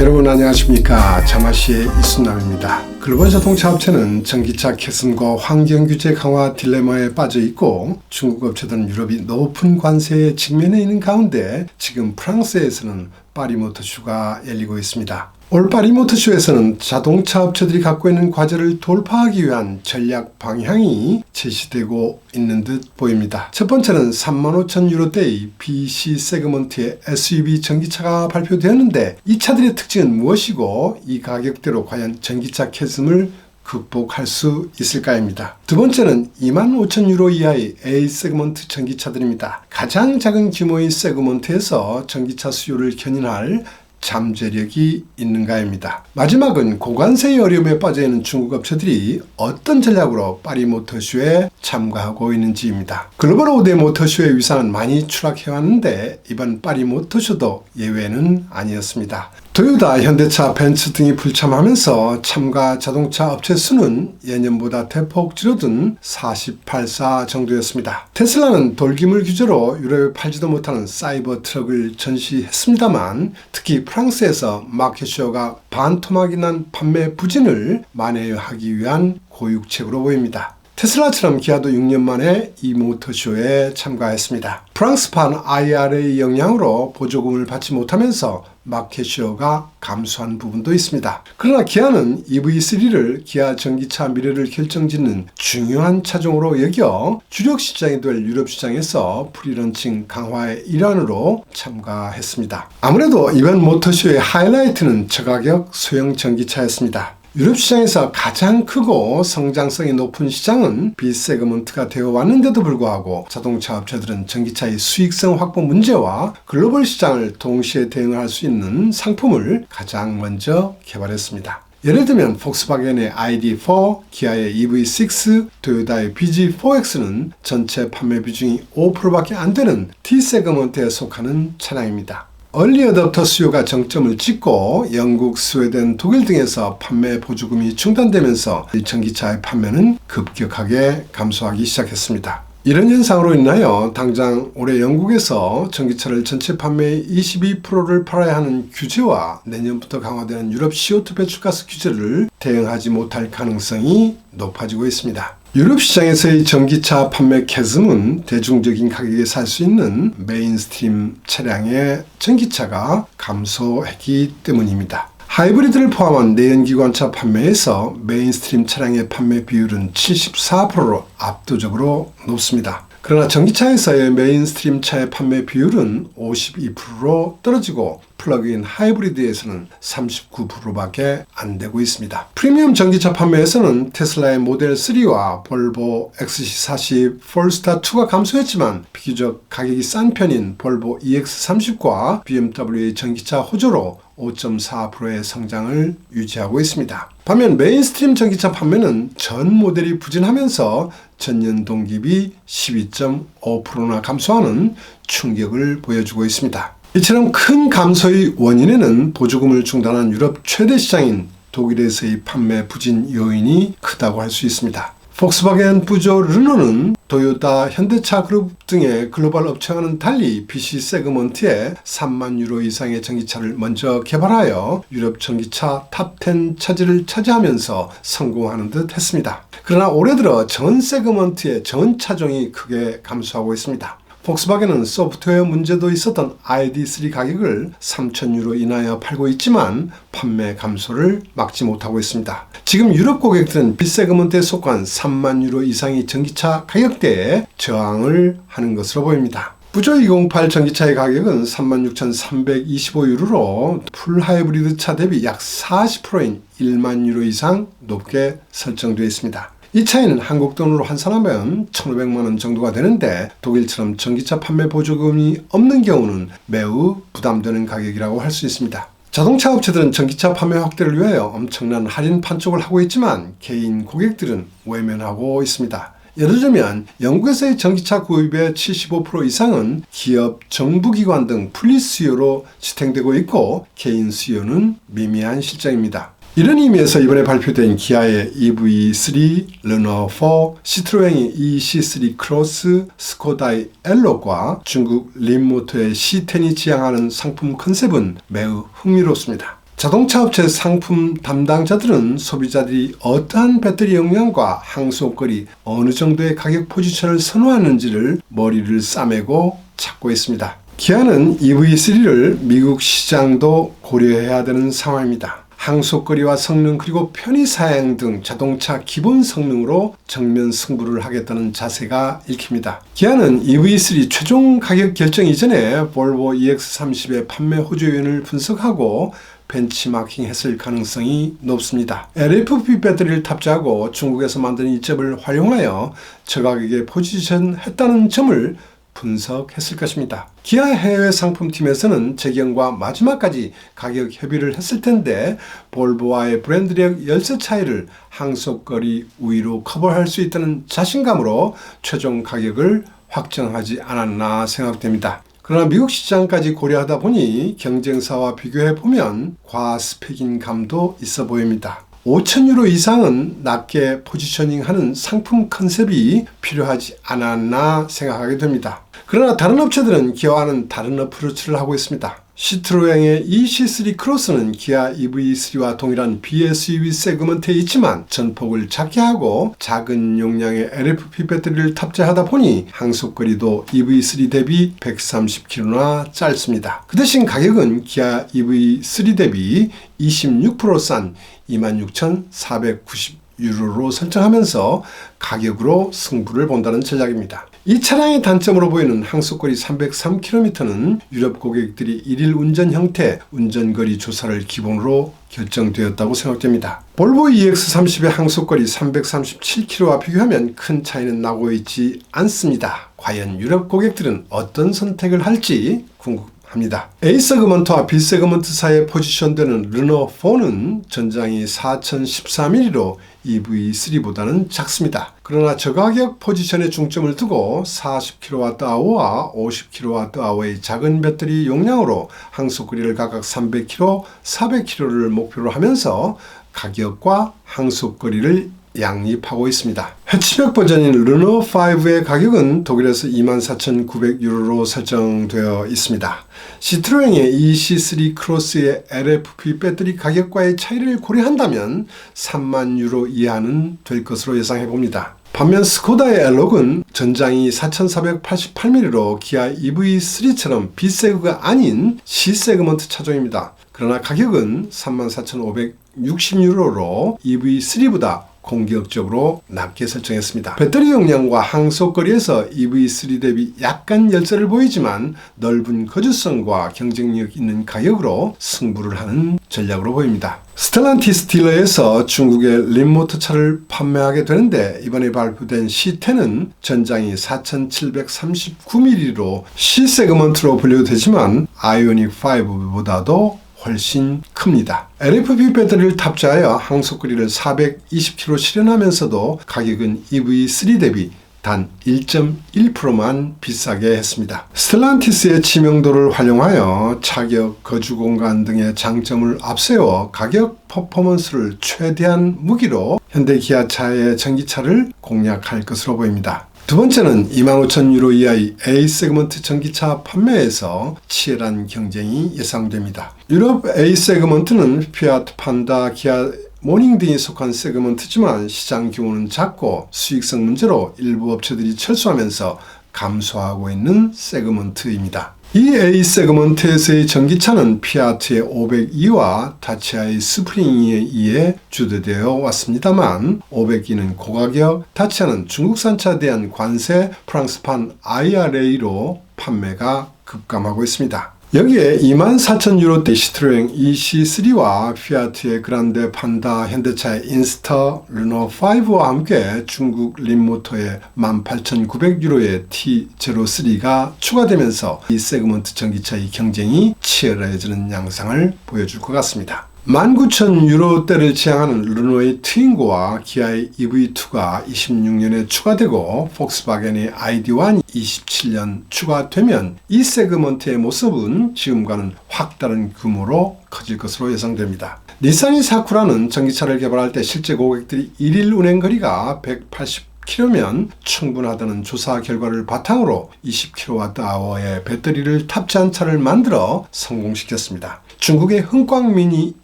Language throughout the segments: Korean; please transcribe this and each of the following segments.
여러분 안녕하십니까 자마시의 이순남입니다. 글로벌 자동차 업체는 전기차 캐슴과 환경 규제 강화 딜레마에 빠져 있고 중국 업체들은 유럽이 높은 관세에 직면해 있는 가운데 지금 프랑스에서는 파리 모터쇼가 열리고 있습니다. 올 파리 모터쇼에서는 자동차 업체들이 갖고 있는 과제를 돌파하기 위한 전략 방향이 제시되고 있는 듯 보입니다. 첫 번째는 35,000 유로대의 BC 세그먼트의 SUV 전기차가 발표되었는데 이 차들의 특징은 무엇이고 이 가격대로 과연 전기차 캐즘을 극복할 수 있을까입니다. 두 번째는 25,000 유로 이하의 A 세그먼트 전기차들입니다. 가장 작은 규모의 세그먼트에서 전기차 수요를 견인할 잠재력이 있는가입니다. 마지막은 고관세의 어려움에 빠져 있는 중국 업체들이 어떤 전략으로 파리 모터쇼에 참가하고 있는지입니다. 글로벌 5대 모터쇼의 위상은 많이 추락해 왔는데 이번 파리 모터쇼도 예외는 아니었습니다. 도요타, 현대차, 벤츠 등이 불참하면서 참가 자동차 업체 수는 예년보다 대폭 줄어든 48사 정도였습니다. 테슬라는 돌기물 규제로 유럽에 팔지도 못하는 사이버 트럭을 전시했습니다만 특히 프랑스에서 마켓쇼가 반토막이 난 판매 부진을 만회하기 위한 고육책으로 보입니다. 테슬라처럼 기아도 6년 만에 이 모터쇼에 참가했습니다. 프랑스판 IRA 영향으로 보조금을 받지 못하면서 마켓쇼가 감소한 부분도 있습니다. 그러나 기아는 EV3를 기아 전기차 미래를 결정짓는 중요한 차종으로 여겨 주력 시장이 될 유럽 시장에서 프리런칭 강화의 일환으로 참가했습니다. 아무래도 이번 모터쇼의 하이라이트는 저가격 소형 전기차였습니다. 유럽 시장에서 가장 크고 성장성이 높은 시장은 B세그먼트가 되어 왔는데도 불구하고 자동차 업체들은 전기차의 수익성 확보 문제와 글로벌 시장을 동시에 대응할 수 있는 상품을 가장 먼저 개발했습니다. 예를 들면 폭스바겐의 ID4, 기아의 EV6, 토요타의 BG4X는 전체 판매 비중이 5%밖에 안 되는 D세그먼트에 속하는 차량입니다. 얼리 어답터 수요가 정점을 찍고 영국, 스웨덴, 독일 등에서 판매 보조금이 중단되면서 전기차의 판매는 급격하게 감소하기 시작했습니다. 이런 현상으로 인하여 당장 올해 영국에서 전기차를 전체 판매의 22%를 팔아야 하는 규제와 내년부터 강화되는 유럽 CO2 배출가스 규제를 대응하지 못할 가능성이 높아지고 있습니다. 유럽 시장에서의 전기차 판매 캐즘은 대중적인 가격에 살 수 있는 메인스트림 차량의 전기차가 감소했기 때문입니다. 하이브리드를 포함한 내연기관차 판매에서 메인스트림 차량의 판매 비율은 74%로 압도적으로 높습니다. 그러나 전기차에서의 메인스트림 차의 판매 비율은 52%로 떨어지고 플러그인 하이브리드에서는 39%밖에 안 되고 있습니다. 프리미엄 전기차 판매에서는 테슬라의 모델 3와 볼보 XC40 폴스타2가 감소했지만 비교적 가격이 싼 편인 볼보 EX30과 BMW의 전기차 호조로 5.4%의 성장을 유지하고 있습니다. 반면 메인스트림 전기차 판매는 전 모델이 부진하면서 전년 동기비 12.5%나 감소하는 충격을 보여주고 있습니다. 이처럼 큰 감소의 원인에는 보조금을 중단한 유럽 최대 시장인 독일에서의 판매 부진 요인이 크다고 할 수 있습니다. 폭스바겐 부조 르노는 도요타, 현대차 그룹 등의 글로벌 업체와는 달리 BC 세그먼트에 3만 유로 이상의 전기차를 먼저 개발하여 유럽 전기차 탑10 차지를 차지하면서 성공하는 듯 했습니다. 그러나 올해 들어 전 세그먼트의 전 차종이 크게 감소하고 있습니다. 폭스바겐은 소프트웨어 문제도 있었던 ID3 가격을 3,000 유로 인하여 팔고 있지만 판매 감소를 막지 못하고 있습니다. 지금 유럽 고객들은 B세그먼트에 속한 3만 유로 이상의 전기차 가격대에 저항을 하는 것으로 보입니다. 부조 208 전기차의 가격은 36,325유로로 풀 하이브리드 차 대비 약 40%인 1만 유로 이상 높게 설정되어 있습니다. 이 차이는 한국 돈으로 환산하면 1,500만원 정도가 되는데 독일처럼 전기차 판매 보조금이 없는 경우는 매우 부담되는 가격이라고 할 수 있습니다. 자동차 업체들은 전기차 판매 확대를 위하여 엄청난 할인 판촉을 하고 있지만 개인 고객들은 외면하고 있습니다. 예를 들면 영국에서의 전기차 구입의 75% 이상은 기업, 정부기관 등 분리 수요로 지탱되고 있고 개인 수요는 미미한 실정입니다. 이런 의미에서 이번에 발표된 기아의 EV3, 르노4, 시트로행의 EC3 크로스, 스코다의 엘로과 중국 림모터의 C10이 지향하는 상품 컨셉은 매우 흥미롭습니다. 자동차 업체 상품 담당자들은 소비자들이 어떠한 배터리 용량과 항속거리 어느 정도의 가격 포지션을 선호하는지를 머리를 싸매고 찾고 있습니다. 기아는 EV3를 미국 시장도 고려해야 되는 상황입니다. 항속거리와 성능 그리고 편의 사양 등 자동차 기본 성능으로 정면 승부를 하겠다는 자세가 읽힙니다. 기아는 EV3 최종 가격 결정 이전에 볼보 EX30의 판매 호조연을 분석하고 벤치마킹 했을 가능성이 높습니다. LFP 배터리를 탑재하고 중국에서 만든 이 잽을 활용하여 저가격에 포지션했다는 점을 분석했을 것입니다. 기아 해외 상품팀에서는 재경과 마지막까지 가격 협의를 했을 텐데 볼보와의 브랜드력 열세 차이를 항속거리 우위로 커버할 수 있다는 자신감으로 최종 가격을 확정하지 않았나 생각됩니다. 그러나 미국 시장까지 고려하다 보니 경쟁사와 비교해 보면 과스펙인 감도 있어 보입니다. 5,000유로 이상은 낮게 포지셔닝하는 상품 컨셉이 필요하지 않았나 생각하게 됩니다. 그러나 다른 업체들은 기아와는 다른 어프로치를 하고 있습니다. 시트로행의 EC3 크로스는 기아 EV3와 동일한 BSUV 세그먼트에 있지만 전폭을 작게 하고 작은 용량의 LFP 배터리를 탑재하다 보니 항속거리도 EV3 대비 130km나 짧습니다. 그 대신 가격은 기아 EV3 대비 26%싼 26,490 유로로 설정하면서 가격으로 승부를 본다는 전략입니다. 이 차량의 단점으로 보이는 항속거리 303km는 유럽 고객들이 일일 운전 형태 운전거리 조사를 기본으로 결정되었다고 생각됩니다. 볼보 EX30의 항속거리 337km와 비교하면 큰 차이는 나고 있지 않습니다. 과연 유럽 고객들은 어떤 선택을 할지 궁금 합니다. A 세그먼트와 B 세그먼트 사이에 포지션되는 르노 4는 전장이 4013mm로 EV3보다는 작습니다. 그러나 저가격 포지션에 중점을 두고 40kWh와 50kWh의 작은 배터리 용량으로 항속거리를 각각 300km, 400km를 목표로 하면서 가격과 항속거리를 양립하고 있습니다. 해치백 버전인 르노5의 가격은 독일에서 24,900유로로 설정되어 있습니다. 시트로행의 EC3 크로스의 LFP 배터리 가격과의 차이를 고려한다면 3만 유로 이하는 될 것으로 예상해 봅니다. 반면 스코다의 엘록은 전장이 4488mm로 기아 EV3처럼 B세그가 아닌 C세그먼트 차종입니다. 그러나 가격은 34,560유로로 EV3보다 공격적으로 낮게 설정했습니다. 배터리 용량과 항속거리에서 EV3 대비 약간 열세를 보이지만 넓은 거주성과 경쟁력 있는 가격으로 승부를 하는 전략으로 보입니다. 스텔란티스 딜러에서 중국의 림모터 차를 판매하게 되는데 이번에 발표된 C10은 전장이 4739mm로 C 세그먼트로 분류되지만 아이오닉 5보다도 훨씬 큽니다. LFP 배터리를 탑재하여 항속거리를 420km 실현하면서도 가격은 EV3 대비 단 1.1%만 비싸게 했습니다. 스텔란티스의知명도를 활용하여 차격, 거주 공간 등의 장점을 앞세워 가격 퍼포먼스를 최대한 무기로 현대 기아차의 전기차를 공략할 것으로 보입니다. 두 번째는 25,000 유로 이하의 A 세그먼트 전기차 판매에서 치열한 경쟁이 예상됩니다. 유럽 A 세그먼트는 피아트, 판다, 기아, 모닝 등이 속한 세그먼트지만 시장 규모는 작고 수익성 문제로 일부 업체들이 철수하면서 감소하고 있는 세그먼트입니다. 이 A 세그먼트에서의 전기차는 피아트의 502와 다치아의 스프링에 의해 주도되어 왔습니다만 502는 고가격, 다치아는 중국산차에 대한 관세 프랑스판 IRA로 판매가 급감하고 있습니다. 여기에 24,000유로 대 시트로행 EC3와 피아트의 그란데 판다, 현대차의 인스터, 르노 5와 함께 중국 림모터의 18,900유로의 T03가 추가되면서 이 세그먼트 전기차의 경쟁이 치열해지는 양상을 보여줄 것 같습니다. 19,000유로대를 지향하는 르노의 트윙고와 기아의 EV2가 26년에 추가되고 폭스바겐의 ID1 27년 추가되면 이 세그먼트의 모습은 지금과는 확 다른 규모로 커질 것으로 예상됩니다. 닛산이 사쿠라는 전기차를 개발할 때 실제 고객들이 1일 운행 거리가 180 10km면 충분하다는 조사 결과를 바탕으로 20kWh의 배터리를 탑재한 차를 만들어 성공시켰습니다. 중국의 흥광미니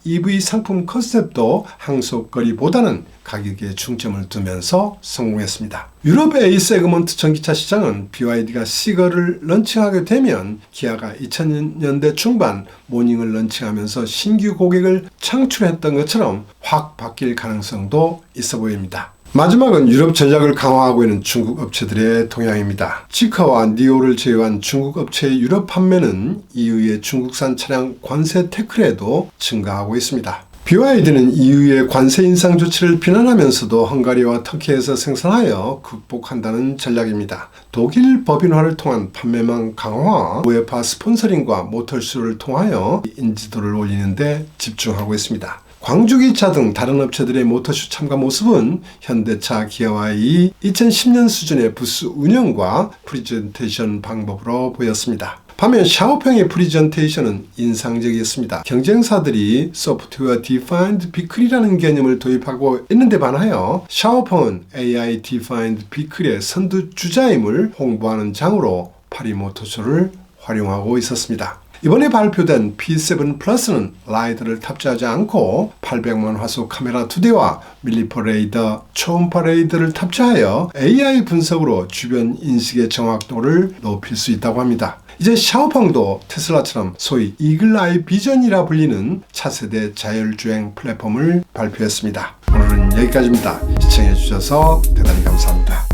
EV 상품 컨셉도 항속거리보다는 가격에 중점을 두면서 성공했습니다. 유럽 A 세그먼트 전기차 시장은 BYD가 시거를 런칭하게 되면 기아가 2000년대 중반 모닝을 런칭하면서 신규 고객을 창출했던 것처럼 확 바뀔 가능성도 있어 보입니다. 마지막은 유럽 전략을 강화하고 있는 중국 업체들의 동향입니다. 지카와 니오를 제외한 중국 업체의 유럽 판매는 EU의 중국산 차량 관세 태클에도 증가하고 있습니다. BYD는 EU의 관세 인상 조치를 비난하면서도 헝가리와 터키에서 생산하여 극복한다는 전략입니다. 독일 법인화를 통한 판매망 강화, 우에파 스폰서링과 모터쇼를 통하여 인지도를 올리는데 집중하고 있습니다. 광주기차 등 다른 업체들의 모터쇼 참가 모습은 현대차, 기아와의 2010년 수준의 부스 운영과 프리젠테이션 방법으로 보였습니다. 반면 샤오평의 프리젠테이션은 인상적이었습니다. 경쟁사들이 소프트웨어 디파인드 비클이라는 개념을 도입하고 있는데 반하여 샤오펑은 AI 디파인드 비클의 선두주자임을 홍보하는 장으로 파리 모터쇼를 활용하고 있었습니다. 이번에 발표된 P7 플러스는 라이더를 탑재하지 않고 800만 화소 카메라 2대와 밀리퍼 레이더, 초음파 레이더를 탑재하여 AI 분석으로 주변 인식의 정확도를 높일 수 있다고 합니다. 이제 샤오펑도 테슬라처럼 소위 이글아이 비전이라 불리는 차세대 자율주행 플랫폼을 발표했습니다. 오늘은 여기까지입니다. 시청해 주셔서 대단히 감사합니다.